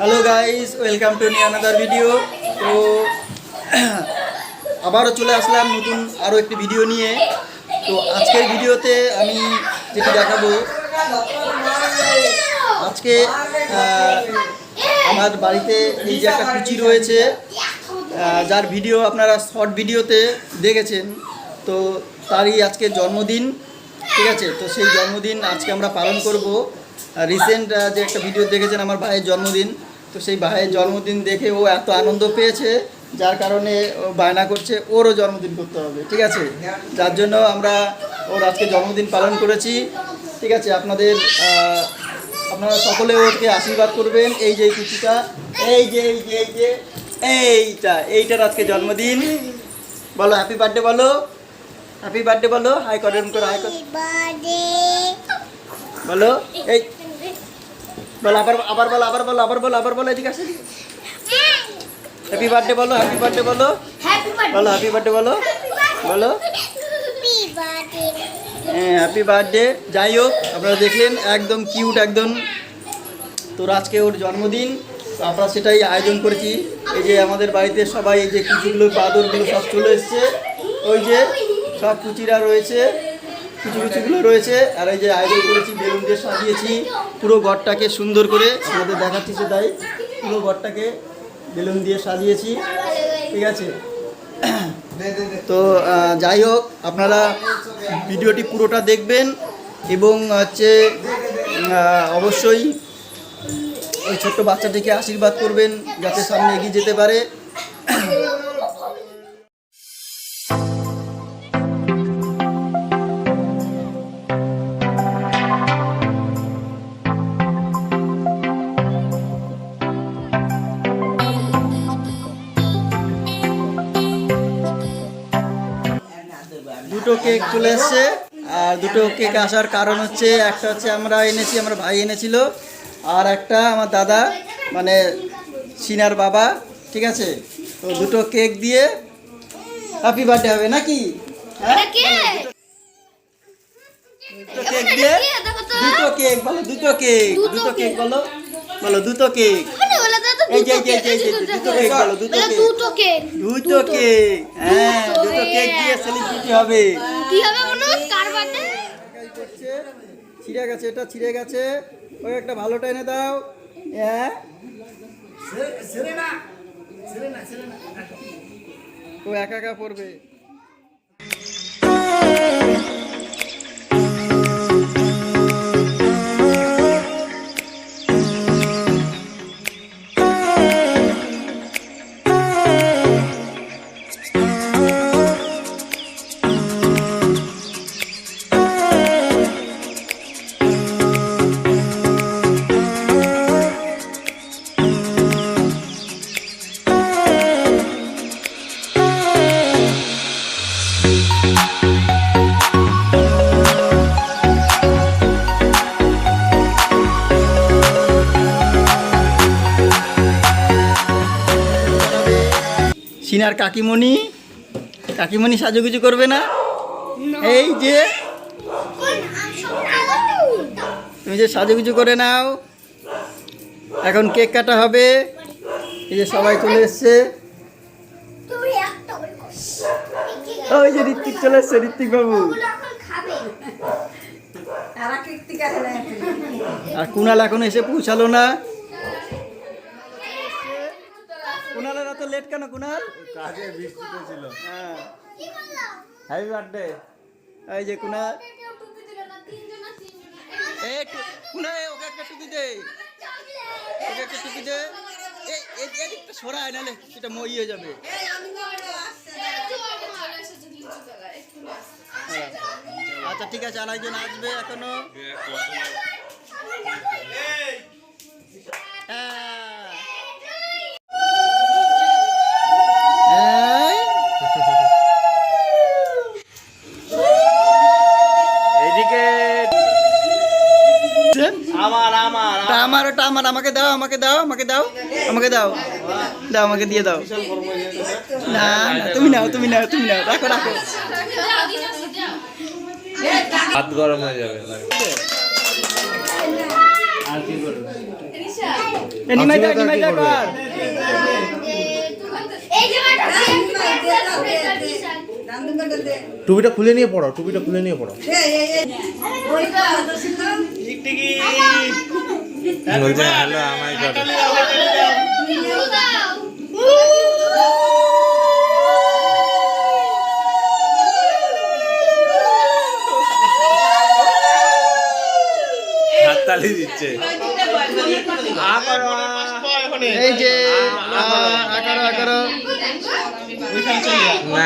Guys welcome to new another video তো, আবারও চলে আসলাম নতুন আরও একটি ভিডিও নিয়ে। তো, আজকের ভিডিওতে আমি যেটি দেখাবো, আজকে আমার বাড়িতে এই যে একটা কুচি রয়েছে যার ভিডিও আপনারা শর্ট ভিডিওতে দেখেছেন। তো, তারই আজকে জন্মদিন, ঠিক আছে? তো, সেই জন্মদিন আজকে আমরা পালন করব। রিসেন্ট যে একটা ভিডিও দেখেছেন আমার ভাইয়ের জন্মদিন তো সেই ভাইয়ের জন্মদিন দেখে ও এত আনন্দ পেয়েছে যার কারণে ও বায়না করছে ওরও জন্মদিন করতে হবে ঠিক আছে? যার জন্য আমরা ওর আজকে জন্মদিন পালন করেছি ঠিক আছে? আপনাদের আপনারা সকলে ওকে আশীর্বাদ করবেন এই যে কুচিটা এই যে এই যে এই যে এইটা এইটার আজকে জন্মদিন। বলো হ্যাপি বার্থডে বলো হ্যাপি বার্থডে বলো হাই করেন করে হাই কর। বলো এই বলো আবার আবার বলো আবার বলো আবার বলো আবার বলো এদিকে আসে। হ্যাপি বার্থডে বলো হ্যাপি বার্থডে বলো। বলো হ্যাপি বার্থডে বলো। বলো। হ্যাঁ হ্যাপি বার্থডে যাই হোক আপনারা দেখলেন একদম কিউট একদম। তোর আজকে ওর জন্মদিন তো আমরা সেটাই আয়োজন করেছি। এই যে আমাদের বাড়িতে সবাই এই যে কুচিগুলো বাদরগুলো সব চলে এসছে। ওই যে সব কুচিরা রয়েছে কিছু কিছুগুলো রয়েছে। আর এই যে আয়োজন করেছি বেলুন দিয়ে সাজিয়েছি। পুরো ঘরটাকে সুন্দর করে আমাদের দেখাচ্ছি সেটাই পুরো ঘরটাকে বেলুন দিয়ে সাজিয়েছি, ঠিক আছে? তো যাই হোক, আপনারা ভিডিওটি পুরোটা দেখবেন এবং হচ্ছে অবশ্যই ওই ছোট্ট বাচ্চাটিকে আশীর্বাদ করবেন যাতে সামনে এগিয়ে যেতে পারে। দুটো কেক চলে এসছে। আর দুটো কেক আসার কারণ হচ্ছে একটা হচ্ছে আমরা এনেছি আমার ভাই এনেছিল আর একটা আমার দাদা মানে সিনার বাবা ঠিক আছে? তো দুটো কেক দিয়ে হ্যাপি বার্থডে হবে নাকি? হ্যাঁ? দুটো কেক দিয়ে দুটো কেক বলো দুটো কেক দুটো কেক বলো বলো দুটো কেক। এই যে, এই যে, এই যে, দুটো কেক বলো, দুটো কেক। দুটো কেক দুটো কেক হ্যাঁ দুটো কেক দিয়ে সেলিব্রিটি হবে? কি হবে মনে কার বার্থডে ছিঁড়ে গেছে এটা ছিঁড়ে গেছে। ওই একটা ভালোটা এনে দাও। হ্যাঁ ও একা একা পড়বে। সিনার কাকিমণি কাকিমণি সাজুগুজু করবে না? এই যে তুমি যে সাজুগুজু করে নাও। এখন কেক কাটা হবে। এই যে সবাই চলে এসছে। ওই যে ঋত্বিক চলে এসছে ঋত্বিক বাবু। আর কুনাল এখন এসে পৌঁছালো না। লেট কেন কুনাল কাজে বৃষ্টিতে ছিল। হ্যাঁ। হ্যাপি বার্থডে এই যে কুনাল এই কুনাল ওকে একটা টুপি দে। ওকে একটা টুপি দে। এই এই এদিকটা সরায় নালে সেটা মই হয়ে যাবে। হ্যাঁ। আচ্ছা ঠিক আছে আর একজন আসবে এখনও। ওটা আমার আমাকে দাও আমাকে দাও আমাকে দাও আমাকে দাও। দাও আমাকে দিয়ে দাও। না না তুমি নাও তুমি নাও তুমি নাও রাখো রাখো। হাত গরম হয়ে যাবে। আর কি করবে কর। ম্যাডাম টুপিটা খুলে নিয়ে পড়ো টুপিটা খুলে নিয়ে পড়ো বলছে হ্যালো আমায় করো হাততালি দিচ্ছে। এই যে আকারো আকারো। না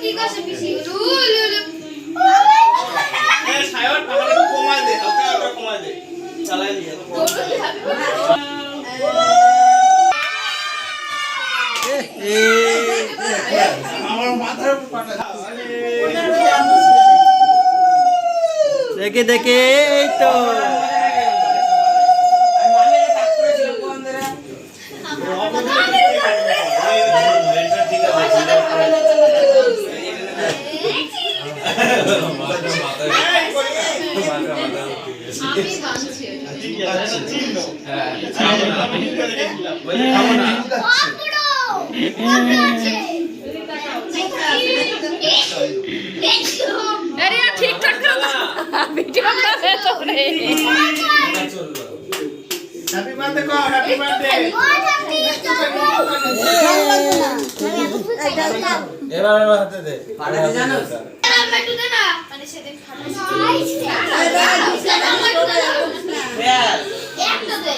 কি লু লু দেখে দেখে এই তো। ঠিকঠাক ভিডিও করে তো হ্যাপি বার্থডে কর হ্যাপি বার্থডে এবার এবার হাতে দে। মানে সেদিন একটা দে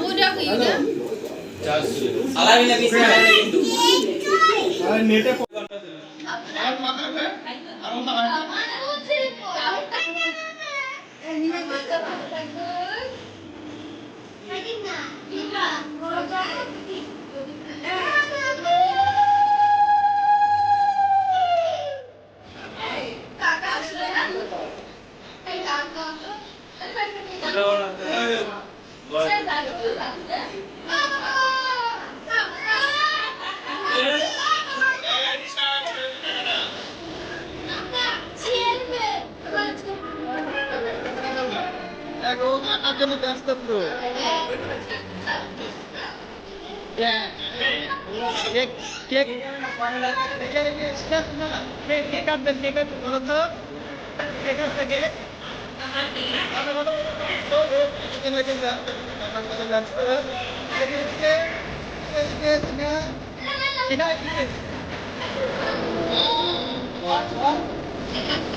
বুড়া হয়ে গেল নেটে এখন আটার জন্য ব্যস্ত পুরো কেক কেক কেক কাটবেন কেক কাটবেন বলো তো কেক কাটবে কেক ছেড়ে এদিকে তাকাও এদিকে তাকাও এই যে সিনা সিনা এখানে সিনা আরে এক কাছে আরে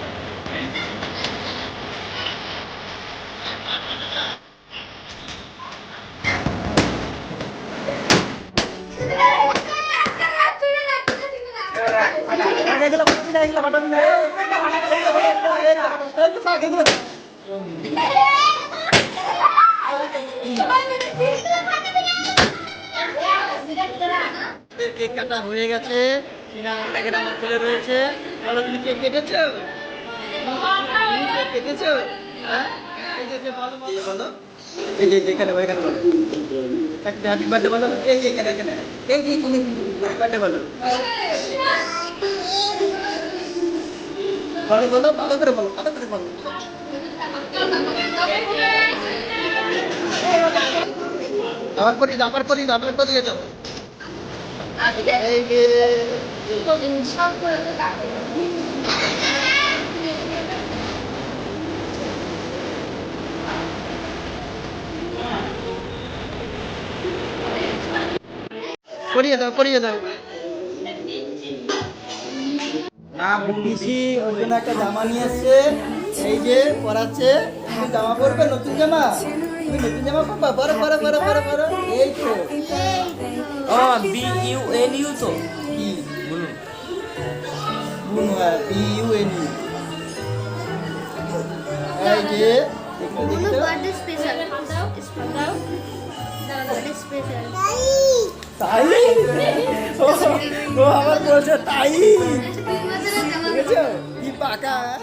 কেক কাটা হয়ে গেছে প্যাকেট আমার খুলে রয়েছে বলো। তুমি কেক কেটেছো তুমি কেক কেটেছো হ্যাঁ বলো এই যে যেখানে ওইখানে বলো একটা হ্যাপি বার্থডে বলো এই এখানে এখানে। এই যে এখানে বার্থডে বলো। যাও করিয়ে দাও করিয়ে দাও। পিসি ওর জন্য একটা জামা নিয়ে এসছে এই যে পরাচ্ছে তুমি জামা পরবে নতুন জামা তুমি নতুন জামা পরবা পরো পরো পরো পরো পরো এই তো ও বি ইউ এন ইউ তো কি বুনু হ্যাঁ বি ইউ এন ইউ এই যে. Spesial. তাই ও বলছে তাই بعكاه